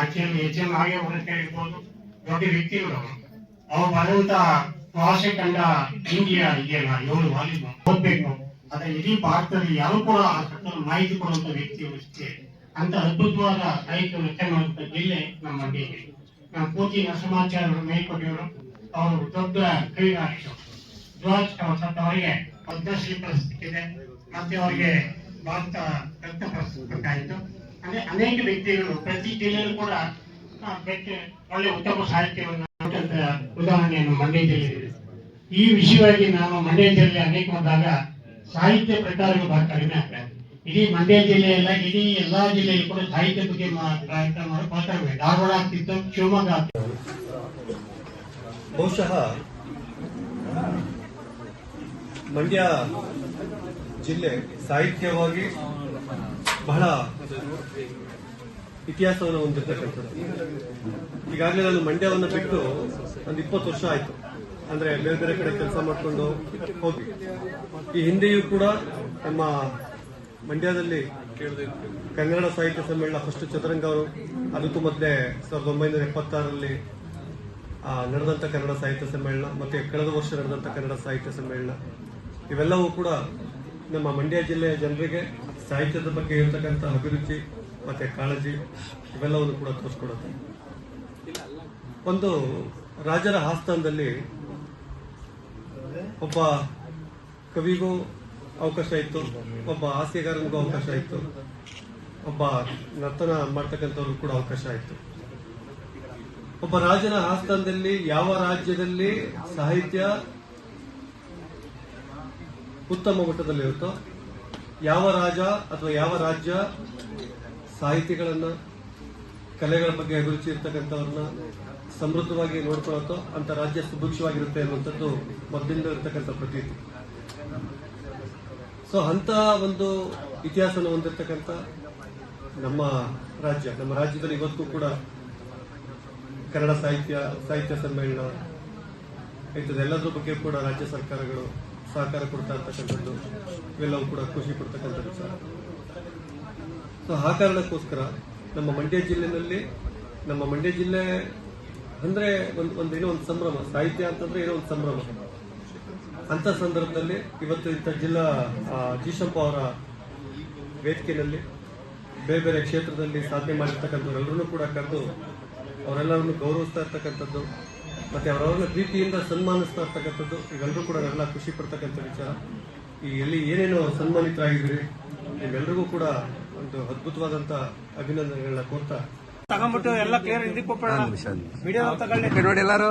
ಆಚೆಯಲ್ಲಿ H M Nagegowda ಇರ್ಬೋದು ದೊಡ್ಡ ವ್ಯಕ್ತಿಗಳು, ಅವ್ರು ಬರುವಂತ ಭಾಷೆ ಕಂಡ ಇಂಡಿಯಾ ಇದೆಯಲ್ಲ ಏಳು ವಾಲ್ಯೂಮ್ ಓದ್ಬೇಕು. ಆದ್ರೆ ಇಡೀ ಭಾರತದಲ್ಲಿ ಯಾರು ಕೂಡ ಆ ಮಾಹಿತಿ ಕೊಡುವಂತ ವ್ಯಕ್ತಿಗಳು ಇಷ್ಟೇ. ಅಂತ ಅದ್ಭುತವಾದ ಸಾಹಿತ್ಯ ರಚನೆ ಮಾಡುವಂತ ಜಿಲ್ಲೆ ನಮ್ಮ ಮಂಡ್ಯ ನಮ್ಮ ಪೂಜಿ ಸಮಾಚಾರ ಮೇಲ್ಕೊಟ್ಟಿವರು ಅವರು ದೊಡ್ಡ ಜೋರ್ಜ್ ಸತ್ ಅವರಿಗೆ ಪದ್ಮಶ್ರೀ ಪ್ರಶಸ್ತಿದೆ ಮತ್ತೆ ಅವರಿಗೆ ಭಾರತ ರತ್ನ ಪ್ರಶಸ್ತಿ ಅಂದ್ರೆ ಅನೇಕ ವ್ಯಕ್ತಿಗಳು ಪ್ರತಿ ಜಿಲ್ಲೆಯಲ್ಲೂ ಕೂಡ ಒಳ್ಳೆ ಉತ್ತಮ ಸಾಹಿತ್ಯವನ್ನು ಉದಾಹರಣೆಯನ್ನು ಮಂಡ್ಯ ಜಿಲ್ಲೆ ಈ ವಿಷಯವಾಗಿ ನಾನು ಮಂಡ್ಯ ಜಿಲ್ಲೆ ಅನೇಕ ಬಂದಾಗ ಸಾಹಿತ್ಯ ಪ್ರಕಾರಗಳು ಬಹಳ ಕಡಿಮೆ ಆಗ್ತದೆ ಇಡೀ ಮಂಡ್ಯ ಜಿಲ್ಲೆಯಲ್ಲ, ಇಡೀ ಎಲ್ಲಾ ಜಿಲ್ಲೆಯಲ್ಲೂ ಕೂಡ ಸಾಹಿತ್ಯ ಬಗ್ಗೆ ಮಾ- ಕಾರ್ಯಕ್ರಮ ಮಾಡೋದು ಬಹಳ ಧಾರವಾಡ ಆಗ್ತಿತ್ತು, ಶಿವಮೊಗ್ಗ ಆಗ್ತಿತ್ತು. ಬಹುಶಃ ಮಂಡ್ಯ ಜಿಲ್ಲೆ ಸಾಹಿತ್ಯವಾಗಿ ಬಹಳ ಇತಿಹಾಸವನ್ನು ಹೊಂದಿರತಕ್ಕಂಥದ್ದು. ಈಗಾಗಲೇ ನಾನು ಮಂಡ್ಯವನ್ನು ಬಿಟ್ಟು ಒಂದು ಇಪ್ಪತ್ತು ವರ್ಷ ಆಯ್ತು. ಅಂದ್ರೆ ಬೇರೆ ಬೇರೆ ಕಡೆ ಕೆಲಸ ಮಾಡಿಕೊಂಡು ಹೋಗಿ. ಈ ಹಿಂದೆಯೂ ಕೂಡ ನಮ್ಮ ಮಂಡ್ಯದಲ್ಲಿ ಕನ್ನಡ ಸಾಹಿತ್ಯ ಸಮ್ಮೇಳನ ಫಸ್ಟ್ ಚದುರಂಗ ಅವರು ಅದಕ್ಕೂ ಮೊದಲೇ ಸಾವಿರದ ಒಂಬೈನೂರ ಎಪ್ಪತ್ತಾರರಲ್ಲಿ ನಡೆದಂಥ ಕನ್ನಡ ಸಾಹಿತ್ಯ ಸಮ್ಮೇಳನ, ಮತ್ತೆ ಕಳೆದ ವರ್ಷ ನಡೆದಂಥ ಕನ್ನಡ ಸಾಹಿತ್ಯ ಸಮ್ಮೇಳನ, ಇವೆಲ್ಲವೂ ಕೂಡ ನಮ್ಮ ಮಂಡ್ಯ ಜಿಲ್ಲೆಯ ಜನರಿಗೆ ಸಾಹಿತ್ಯದ ಬಗ್ಗೆ ಇರತಕ್ಕಂಥ ಅಭಿರುಚಿ ಮತ್ತೆ ಕಾಳಜಿ ಇವೆಲ್ಲವನ್ನು ಕೂಡ ತೋರಿಸ್ಕೊಡುತ್ತೆ. ಒಂದು ರಾಜರ ಆಸ್ಥಾನದಲ್ಲಿ ಒಬ್ಬ ಕವಿಗೂ ಅವಕಾಶ ಇತ್ತು, ಒಬ್ಬ ಹಾಸ್ಯಗಾರನಿಗೂ ಅವಕಾಶ ಇತ್ತು, ಒಬ್ಬ ನರ್ತನ ಮಾಡ್ತಕ್ಕಂಥವ್ರಿಗೂ ಕೂಡ ಅವಕಾಶ ಇತ್ತು. ಒಬ್ಬ ರಾಜನ ಆಸ್ಥಾನದಲ್ಲಿ ಯಾವ ರಾಜ್ಯದಲ್ಲಿ ಸಾಹಿತ್ಯ ಉತ್ತಮ ಮಟ್ಟದಲ್ಲಿರುತ್ತೋ ಯಾವ ರಾಜ ಅಥವಾ ಯಾವ ರಾಜ್ಯ ಸಾಹಿತಿಗಳನ್ನ, ಕಲೆಗಳ ಬಗ್ಗೆ ಅಭಿರುಚಿ ಇರ್ತಕ್ಕಂಥವ್ರನ್ನ ಸಮೃದ್ಧವಾಗಿ ನೋಡ್ಕೊಳತ್ತೋ ಅಂತ ರಾಜ್ಯ ಸುಭಿಕ್ಷವಾಗಿರುತ್ತೆ ಅನ್ನುವಂಥದ್ದು ಮೊದಲಿಂದ ಇರತಕ್ಕಂಥ ಪ್ರತೀತಿ. ಸೊ ಅಂತ ಒಂದು ಇತಿಹಾಸನ ಹೊಂದಿರತಕ್ಕಂಥ ನಮ್ಮ ರಾಜ್ಯ, ನಮ್ಮ ರಾಜ್ಯದಲ್ಲಿ ಇವತ್ತು ಕೂಡ ಕನ್ನಡ ಸಾಹಿತ್ಯ ಸಾಹಿತ್ಯ ಸಮ್ಮೇಳನ, ಇಂಥದ್ದೆಲ್ಲದರ ಬಗ್ಗೆ ಕೂಡ ರಾಜ್ಯ ಸರ್ಕಾರಗಳು ಸಹಕಾರ ಕೊಡ್ತಾ ಇರ್ತಕ್ಕಂಥದ್ದು ಇವೆಲ್ಲವೂ ಕೂಡ ಖುಷಿ ಪಡ್ತಕ್ಕಂಥ ವಿಚಾರ ಸೊ ಆ ಕಾರಣಕ್ಕೋಸ್ಕರ ನಮ್ಮ ಮಂಡ್ಯ ಜಿಲ್ಲೆನಲ್ಲಿ, ನಮ್ಮ ಮಂಡ್ಯ ಜಿಲ್ಲೆ ಅಂದ್ರೆ ಒಂದು ಒಂದು ಏನೋ ಒಂದು ಸಂಭ್ರಮ, ಸಾಹಿತ್ಯ ಅಂತಂದ್ರೆ ಏನೋ ಒಂದು ಸಂಭ್ರಮ. ಅಂತ ಸಂದರ್ಭದಲ್ಲಿ ಇವತ್ತು ಇಂಥ ಜಿಲ್ಲಾ ಜಿಶಂಪ ಅವರ ವೇದಿಕೆಯಲ್ಲಿ ಬೇರೆ ಬೇರೆ ಕ್ಷೇತ್ರದಲ್ಲಿ ಸಾಧನೆ ಮಾಡಿರ್ತಕ್ಕಂಥವ್ರೆಲ್ಲರೂ ಕೂಡ ಕರೆದು ಅವರೆಲ್ಲರನ್ನು ಗೌರವಿಸ್ತಾ ಇರ್ತಕ್ಕಂಥದ್ದು ಮತ್ತೆ ಅವರವ್ರನ್ನ ಪ್ರೀತಿಯಿಂದ ಸನ್ಮಾನಿಸ್ತಾ ಇರ್ತಕ್ಕಂಥದ್ದು ಈಗೆಲ್ಲರೂ ಕೂಡ ನಾವೆಲ್ಲ ಖುಷಿ ಪಡ್ತಕ್ಕಂಥ ವಿಚಾರ. ಈ ಎಲ್ಲಿ ಏನೇನು ಸನ್ಮಾನಿತರಾಗಿದ್ದೀರಿ ನಿಮ್ಮೆಲ್ಲರಿಗೂ ಕೂಡ ಒಂದು ಅದ್ಭುತವಾದಂತ ಅಭಿನಂದನೆಗಳನ್ನ ಕೋರ್ತಾ. ತಗೊಂಡ್ಬಿಟ್ಟು ಎಲ್ಲ ಕ್ಲಿಯರ್ ವಿಡಿಯೋ ನೋಡಿ ಎಲ್ಲಾರು.